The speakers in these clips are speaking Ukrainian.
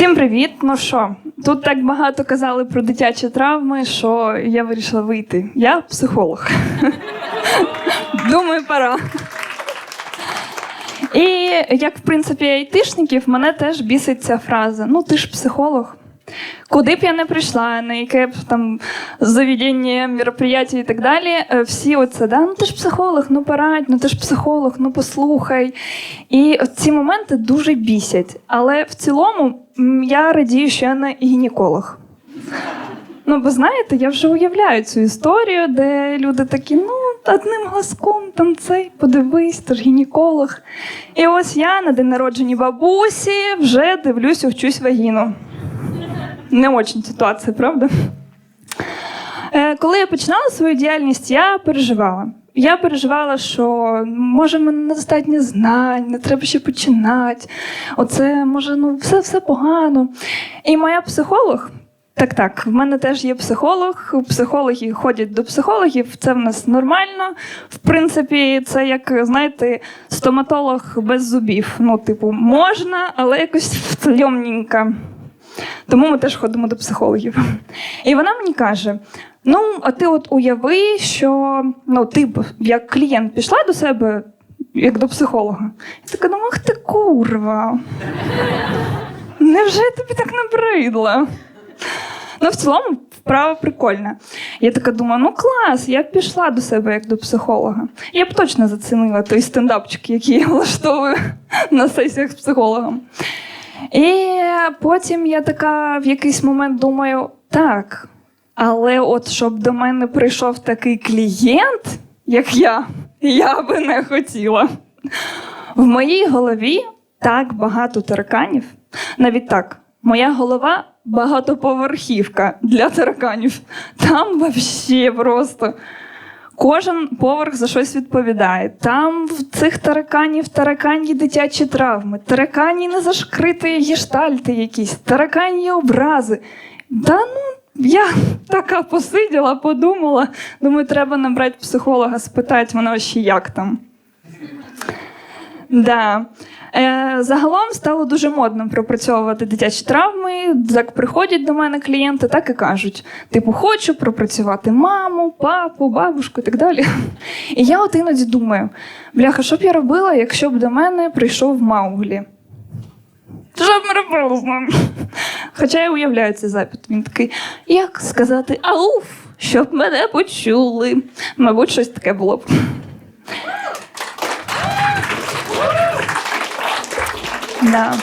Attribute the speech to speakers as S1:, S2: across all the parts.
S1: Всім привіт! Ну що, тут так багато казали про дитячі травми, що я вирішила вийти. Я психолог. Думаю, пора. І як, в принципі, айтишників, мене теж бісить ця фраза: ну ти ж психолог. Куди б я не прийшла, на яке б там заведення, мероприятия і так далі, е, всі оце, да, ну ти ж психолог, ну порадь, ну ти ж психолог, ну послухай. І ці моменти дуже бісять. Але в цілому я радію, що я не гінеколог. Ну, бо знаєте, я вже уявляю цю історію, де люди такі, ну, одним глазком там цей, подивись, ти ж гінеколог. І ось я на день народження бабусі вже дивлюсь, вчусь вагіну. Не очень ситуація, правда? Е, Коли я починала свою діяльність, я переживала. Я переживала, що може в мене недостатньо знань, не треба ще починати. Оце може, ну, все, все погано. І моя психолог. Так, так, в мене теж є психолог. Психологи ходять до психологів, це в нас нормально. В принципі, це як, знаєте, стоматолог без зубів. Ну, типу, можна, але якось втльомненько. Тому ми теж ходимо до психологів. І вона мені каже: ну, а ти от уяви, що ну, ти б як клієнт пішла до себе як до психолога. Я така думаю, ах ти курва. Невже тобі так набридла? Ну, в цілому, вправа прикольна. Я така думаю, ну клас, я б пішла до себе як до психолога. Я б точно зацінила той стендапчик, який я влаштовую на сесіях з психологом. І потім я така в якийсь момент думаю: так, але от щоб до мене прийшов такий клієнт, як я, я би не хотіла. В моїй голові так багато тараканів. Навіть так, моя голова багатоповерхівка для тараканів. Там взагалі просто. Кожен поверх за щось відповідає. Там в цих тараканів тараканні дитячі травми, тараканні незашкриті гештальти якісь, тараканні образи. Та ну, я така посиділа, подумала. Думаю, треба набрати психолога, спитати мене ще як там. Да. Е, загалом стало дуже модно пропрацьовувати дитячі травми. Як приходять до мене клієнти, так і кажуть: типу, хочу пропрацювати маму, папу, бабушку і так далі. І я от іноді думаю: бляха, що б я робила, якщо б до мене прийшов Мауглі? Що б ми робили з ним? Хоча я уявляю цей запит. Він такий: як сказати ауф, щоб мене почули. Мабуть, щось таке було б. Да.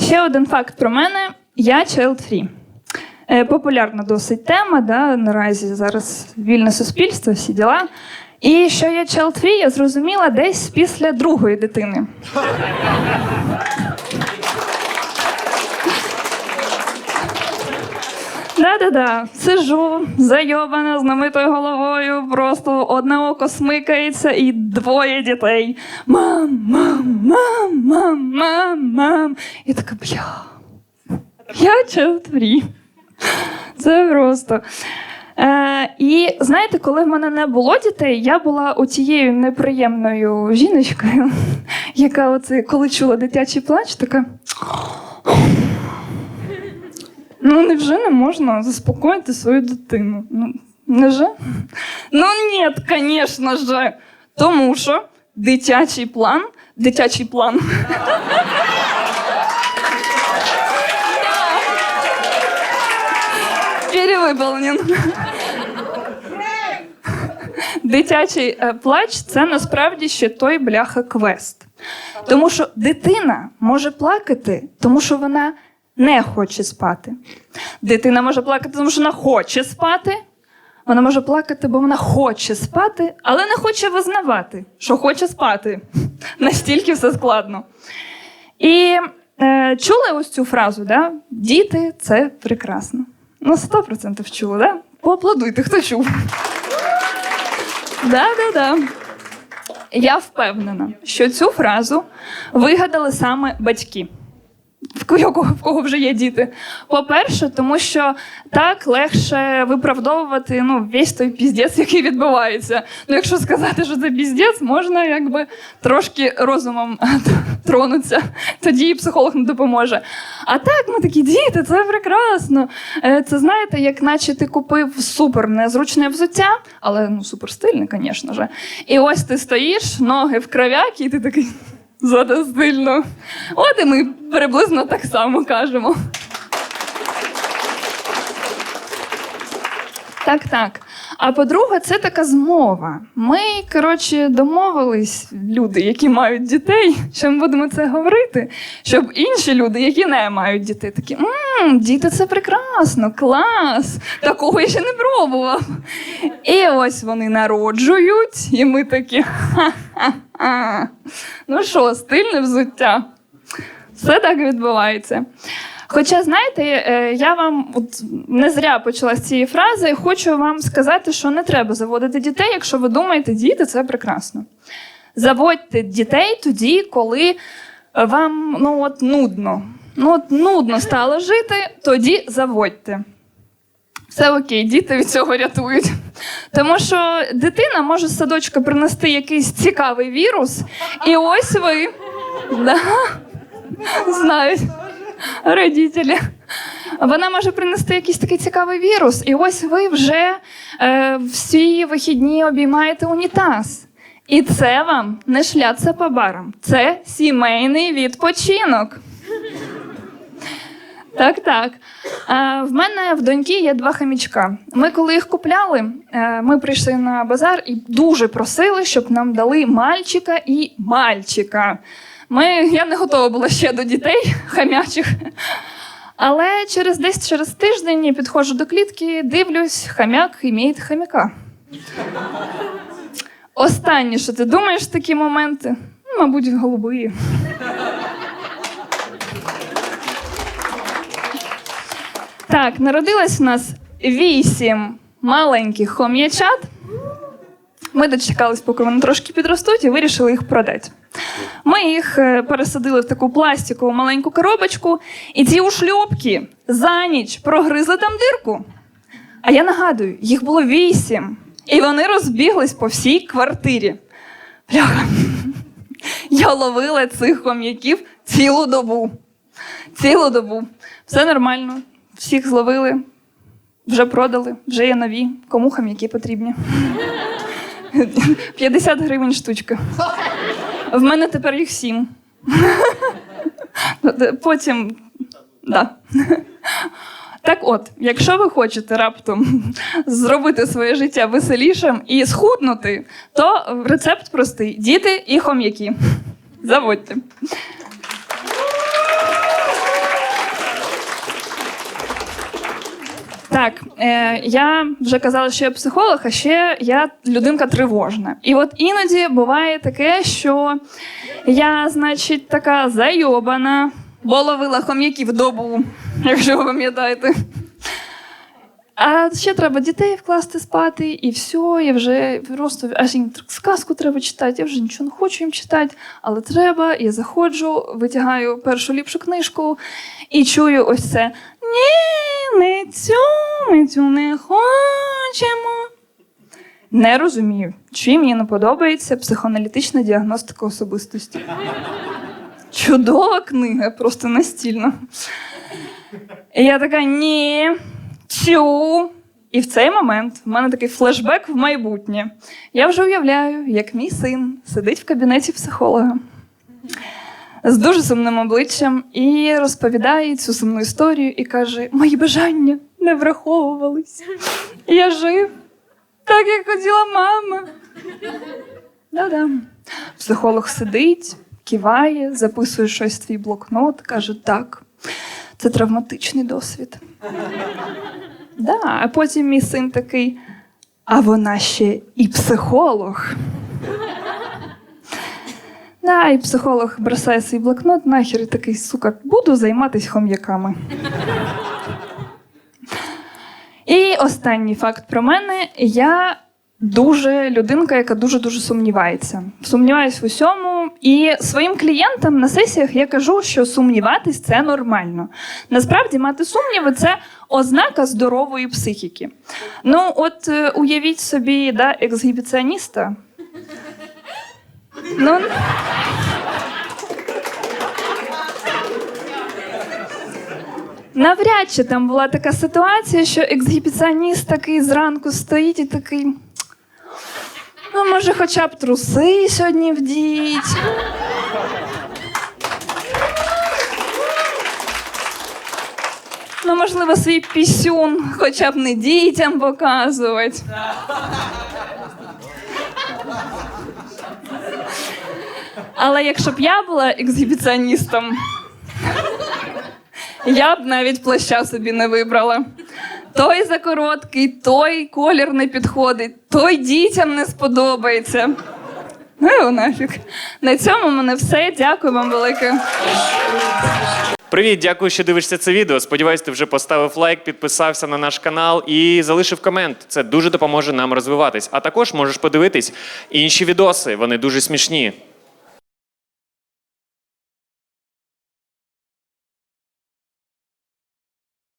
S1: Ще один факт про мене: я child-free. Е, популярна досить тема, да, наразі зараз вільне суспільство, всі діла. І що я child-free, я зрозуміла десь після другої дитини. Да-да-да, сижу, зайобана з намитою головою, просто одне око смикається і двоє дітей. Мам, мам, мам, мам, мам, мам. І така, бля. Я чевтрі. Це просто. Е, і знаєте, коли в мене не було дітей, я була оцією неприємною жіночкою, яка оце, коли чула дитячий плач, така. Ну, невже не можна заспокоїти свою дитину? Ну, невже? Ну, ні, звісно ж. Тому що дитячий план, дитячий план. Перевиполнен. Дитячий е, плач це насправді ще той бляха квест. Тому що дитина може плакати, тому що вона не хоче спати. Дитина може плакати, тому що вона хоче спати. Вона може плакати, бо вона хоче спати, але не хоче визнавати, що хоче спати. Настільки все складно. І е, чули ось цю фразу: да? діти це прекрасно. Ну, 100% чули, да? Поаплодуйте, хто чув. Да-да-да. Я впевнена, що цю фразу вигадали саме батьки. В кого, вже є діти. По-перше, тому що так легше виправдовувати ну, весь той піздець, який відбувається. Ну, якщо сказати, що це піздець, можна якби трошки розумом тронутися. Тоді і психолог не допоможе. А так, ми такі діти, це прекрасно. Е, Це знаєте, як наче ти купив супер незручне взуття, але ну супер стильне, звісно ж. І ось ти стоїш, ноги в кров'яки, і ти такий. Зато стильно. От і ми приблизно так само кажемо. Так, так. А по-друге, це така змова. Ми, коротше, домовились, люди, які мають дітей, що ми будемо це говорити, щоб інші люди, які не мають дітей, такі мм, діти, це прекрасно, клас! Такого я ще не пробував. І ось вони народжують, і ми такі Ну що, стильне взуття? Все так відбувається. Хоча, знаєте, е, я вам от не зря почала з цієї фрази, і хочу вам сказати, що не треба заводити дітей, якщо ви думаєте, діти це прекрасно. Заводьте дітей тоді, коли вам ну, от, нудно. Ну, от нудно стало жити, тоді заводьте. Все окей, діти від цього рятують. Тому що дитина може з садочка принести якийсь цікавий вірус, і ось ви да, знають родителі. Вона може принести якийсь такий цікавий вірус, і ось ви вже е, всі вихідні обіймаєте унітаз. І це вам не шляться по барам. Це сімейний відпочинок. Так, так. Е, в мене в доньки є два хамічка. Ми, коли їх купляли, е, ми прийшли на базар і дуже просили, щоб нам дали мальчика і мальчика. Ми, Я не готова була ще до дітей хам'ячих. Але через десь через тиждень я підходжу до клітки, дивлюсь, хам'як імеє хам'яка. Останнє, що ти думаєш такі моменти? Ну, Мабуть, голуби. Так, народилось у нас вісім маленьких хом'ячат. Ми дочекались, поки вони трошки підростуть, і вирішили їх продати. Ми їх е, пересадили в таку пластикову маленьку коробочку, і ці ушльопки за ніч прогризли там дирку. А я нагадую, їх було вісім, і вони розбіглись по всій квартирі. Бляха. Я ловила цих хом'яків цілу добу. Цілу добу. Все нормально. Всіх зловили, вже продали, вже є нові. Кому хам'яки потрібні? 50 гривень штучка. В мене тепер їх сім. Потім. Да. Так от, якщо ви хочете раптом зробити своє життя веселішим і схуднути, то рецепт простий: діти і хом'яки. Заводьте. Так, е, я вже казала, що я психолог, а ще я людинка тривожна. І от іноді буває таке, що я, значить, така зайобана, бо ловила хом'яків добу, якщо ви пам'ятаєте. А ще треба дітей вкласти спати, і все, я вже просто аж їм сказку треба читати. Я вже нічого не хочу їм читати, але треба. Я заходжу, витягаю першу ліпшу книжку і чую ось це. Ні, не цю, ми цю не хочемо. Не розумію, чи мені не подобається психоаналітична діагностика особистості. Чудова книга, просто настільна. Я така, ні. Цю. І в цей момент в мене такий флешбек в майбутнє. Я вже уявляю, як мій син сидить в кабінеті психолога з дуже сумним обличчям і розповідає цю сумну історію і каже: Мої бажання не враховувались. Я жив так, як хотіла мама. Да-да. Психолог сидить, киває, записує щось в твій блокнот, каже: так, це травматичний досвід. Да, А потім мій син такий, а вона ще і психолог. Да, і психолог бросає свій блокнот, нахер і такий, сука, буду займатися хом'яками. І останній факт про мене: я дуже людинка, яка дуже-дуже сумнівається. Сумніваюсь в усьому. І своїм клієнтам на сесіях я кажу, що сумніватись це нормально. Насправді, мати сумніви це ознака здорової психіки. Ну, от е, уявіть собі, да, ексгібіціоніста. Ну, Навряд чи там була така ситуація, що ексгібіціоніст такий зранку стоїть і такий. Ну, може, хоча б труси сьогодні вдіть. Ну, можливо, свій пісюн хоча б не дітям показувати. Але якщо б я була ексгібіціоністом, я б навіть плаща собі не вибрала. Той закороткий, той колір не підходить, той дітям не сподобається. Ну його нафіг. На цьому в мене все. Дякую вам велике.
S2: Привіт, дякую, що дивишся це відео. Сподіваюсь, ти вже поставив лайк, підписався на наш канал і залишив комент. Це дуже допоможе нам розвиватись. А також можеш подивитись інші відоси. Вони дуже смішні.